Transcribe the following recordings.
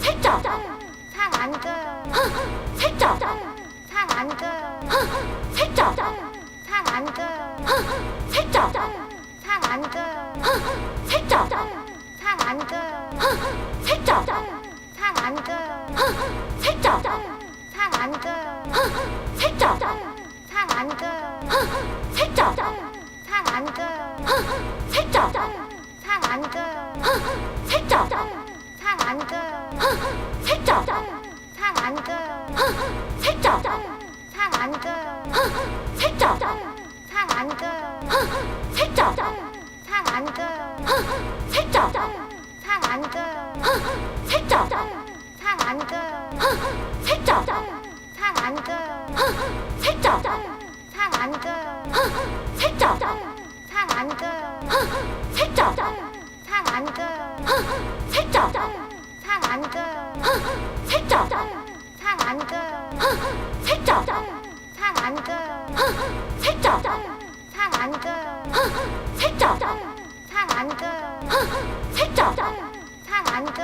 살짝 상안 끄. 살짝 상안 끄. 살짝 상안 끄. 살짝 상안 끄. 살짝 상안 끄. 살짝 상안 끄. 살짝 상안 끄. 살짝 상안 끄. 살짝 상안 끄. 살짝 상안 끄. 살짝 상안 끄. 살짝 상안 끄. 살짝 상안 끄. 살짝 상안 끄. 살짝 상안 끄. 살짝 상안 끄. 살짝 상안 끄. 살짝 상안 끄. 살짝 상안 끄. 살짝 상안 끄. 살짝 상안 끄. 살짝 상안 끄. 살짝 상안 끄. 살짝 상안 끄. 살짝 상안 끄. 살짝 상안 끄. 살짝 상안 끄.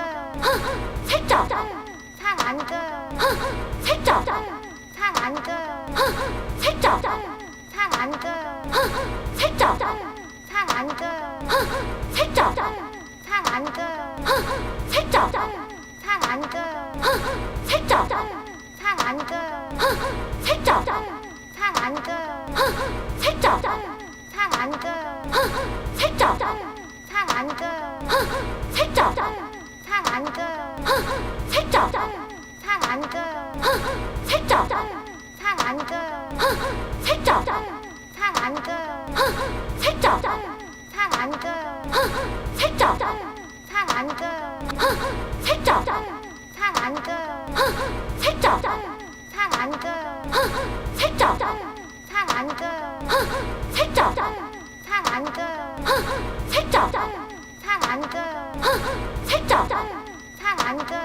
살짝 상안 끄. 살짝 상안 끄. 살짝 상안 끄. 살짝 상안 끄. 살짝 상안 끄. 살짝 끄. 살짝 상안 끄. 살짝 상안 끄. 살짝 상안 끄. 살짝 상안 끄. 살짝 상안 끄. 살짝 상안 끄. 살짝 상안 끄. 살짝 상안 끄. 살짝 상안 끄. 살짝 상안 끄. 살짝 상 안 끄. 살짝 상안 끄. 살짝 상안 끄. 살짝 상안 끄. 살짝 상안 끄. 살짝 상안 끄.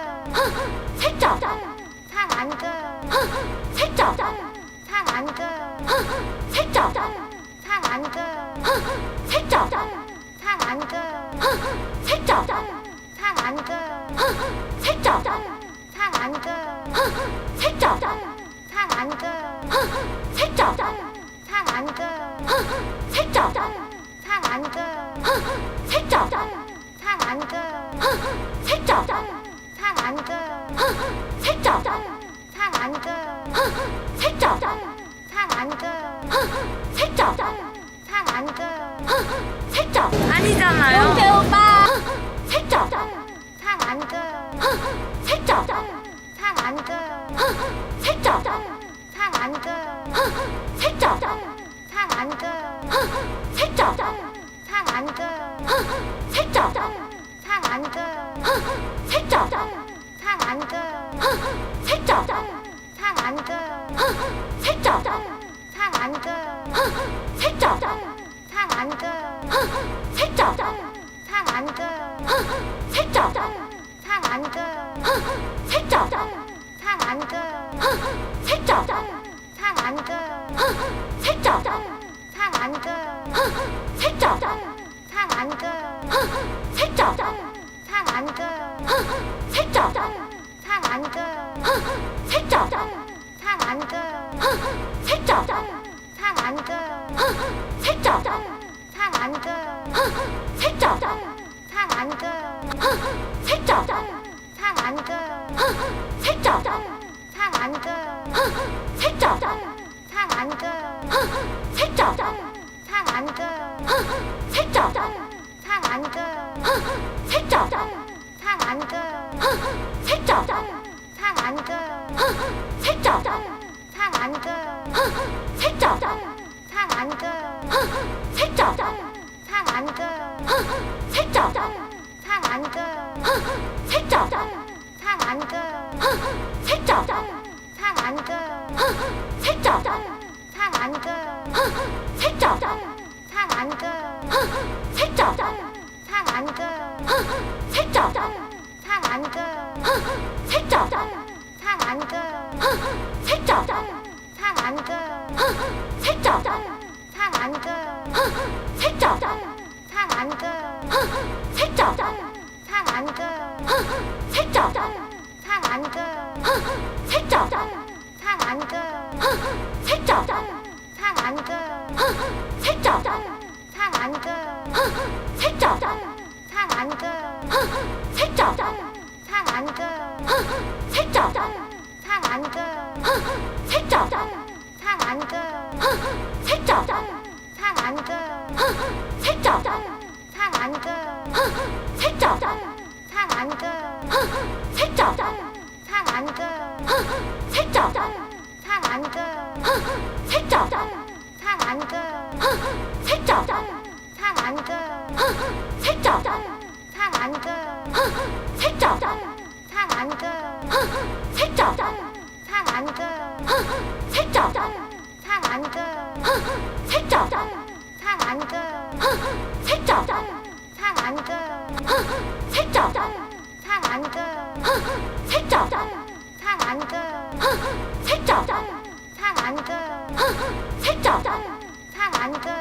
살짝 상안 끄. 살짝 상안 끄. 살짝 상안 끄. 살짝 상안 끄. 살짝 상안 끄. 살짝 상안 끄. 살짝 상안 끄. 살짝 상안 끄. 살짝 상안 끄. 살짝 상안 끄. 살짝 상안 끄. 살짝 상안 끄. 살짝 상안 끄. 살짝 상안 끄. 살짝 아니잖아요. 오빠. 살짝 상안 끄. 살짝 상안 끄. 살짝 상안 끄. 살짝 상안 끄. 살짝 상안 끄. 살짝 상안 끄. 살짝 상안 끄. 살짝 상안 끄. 살짝 상안 끄. 살짝 상안 끄. 살짝 상안 끄. 살짝 끄. 살짝 상안 끄. 살짝 상안 끄. 살짝 상안 끄. 살짝 상안 끄. 살짝 상안 끄. 살짝 상안 끄. 살짝 상안 끄. 살짝 상안 끄. 살짝 상안 끄. 살짝 상안 끄. 살짝 상안 끄. 살짝. 살짝 상안 끄. 살짝 상안 끄. 살짝 상안 끄. 살짝 상안 끄. 살짝 상안 끄. 살짝 상안 끄. 살짝 상안 끄. 살짝 상안 끄. 살짝 상안 끄. 살짝 상안 끄. 살짝 안금 살짝 산 안금 살짝 산 안금 살짝 산 안금 살짝 산 안금 살짝 산 안금 살짝 산 안금 살짝 산 안금 살짝 산 안금 살짝 산 안금 살짝 산 안금 살짝 헉, 살짝. 살안 쪄요. 살짝. 살안 쪄요. 살짝. 살안 쪄요. 살짝. 살안 쪄요. 살짝. 살안 쪄요. 살짝. 살안 쪄요. 살짝. 살안 쪄요. 살짝. 살안 쪄요. 살짝. 살안 쪄요. 살짝 잘안 돼. 살짝 잘안 돼. 살짝 잘안 돼. 살짝 잘안 돼. 살짝 잘안 돼. 살짝 잘안 돼. 살짝 잘안 돼. 살짝 잘안 돼. 살짝 잘안 돼. 살짝 잘안 돼. 살짝 잘안 돼. 살짝 잘안 돼.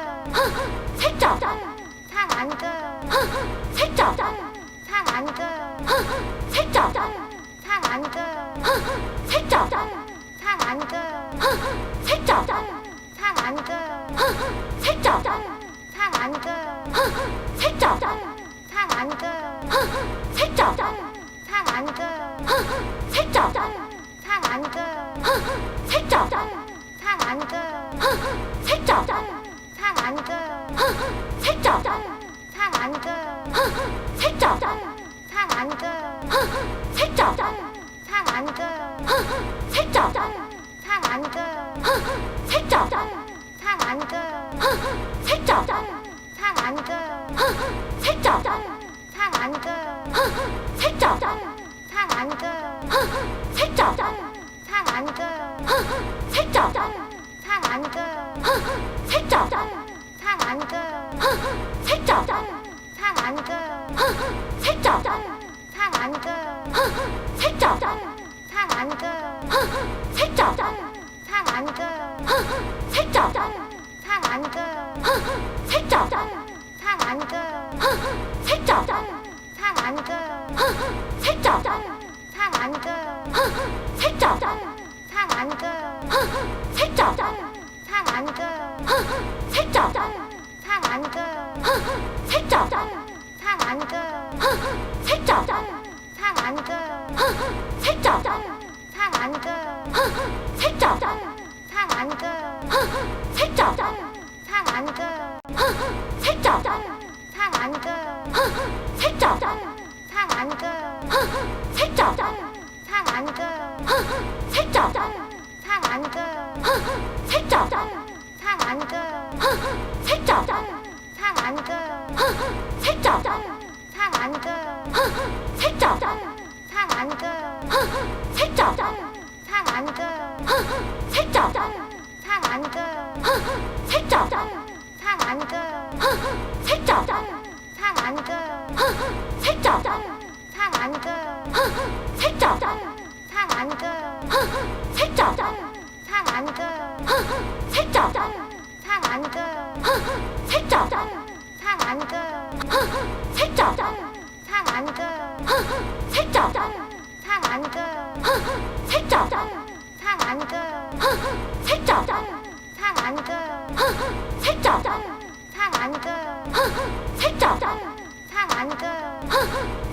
살짝 잘안 돼. 살짝 잘안 돼. 살짝 잘안 돼. 살짝 잘안 돼. 살짝 잘안 돼. 살짝 잘안 돼. 살짝 잘안 돼. 살짝 잘안 돼. 살짝 잘안 돼. 살짝 잘안 돼. 살짝 잘안 돼. 살짝 잘안 돼. 살짝 잘안 돼. 살짝 잘안 돼. 살짝 잘안 돼. 살짝 잘안 돼. 살짝 잘안 돼. 살짝 잘안 돼. 살짝 잘안 돼. 살짝 잘안 돼. 살짝 잘 안 돼. 살짝 잘안 돼. 살짝 잘안 돼. 살짝 잘안 돼. 살짝 잘안 돼. 살짝 잘안 돼. 살짝 잘안 돼. 살짝 잘안 돼. 살짝 잘안 돼. 살짝 잘안 돼. 살짝 잘안 돼. 살짝 잘안 안 쪄요. 살짝. 살안 쪄요. 살짝. 살안 쪄요. 살짝. 살안 쪄요. 살짝. 살안 쪄요. 살짝. 잘안 돼. 살짝 잘안 돼. 살짝 잘안 돼. 살짝 잘안 돼. 살짝 잘안 돼. 살짝 잘안 돼. 살짝 잘안 돼. 살짝 잘안 돼. 살짝 잘안 돼. 살짝 잘안 돼. 살짝 잘안 돼. 살짝 잘안 돼. 살짝 잘안 돼. 살짝 잘안 돼. 살짝 잘안 돼. 살짝 잘안 돼. 살짝 잘안 돼. 살짝 잘안 돼.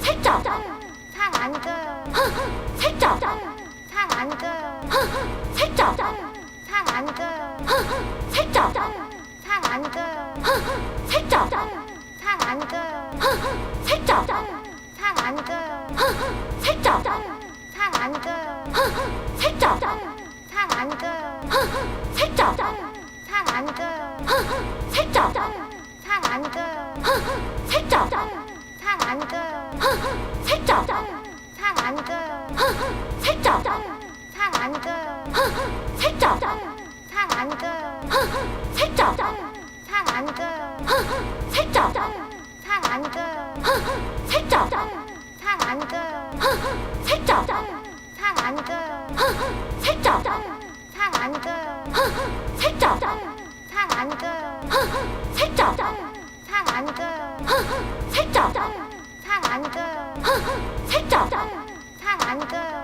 살짝 잘안 돼. 살짝 잘안 돼. 살짝 잘안 돼. 살짝 잘안 돼. 살짝 잘안 돼. 살짝 잘안 돼. 살짝 잘안 돼. 살짝 잘안 돼. 살짝 잘안 돼. 살짝 잘안 돼. 살짝 잘안 돼. 살짝 잘안 돼. 살짝 잘안 돼. 살짝 잘안 돼. 살짝 잘안 돼. 살짝 안 쪄요. 살짝. 살안 쪄요. 살짝. 살안 쪄요. 살짝. 살안 쪄요. 살짝. 살안 쪄요. 살짝. 살안 쪄요. 살짝. 살안 쪄요. 살짝. 살안 쪄요.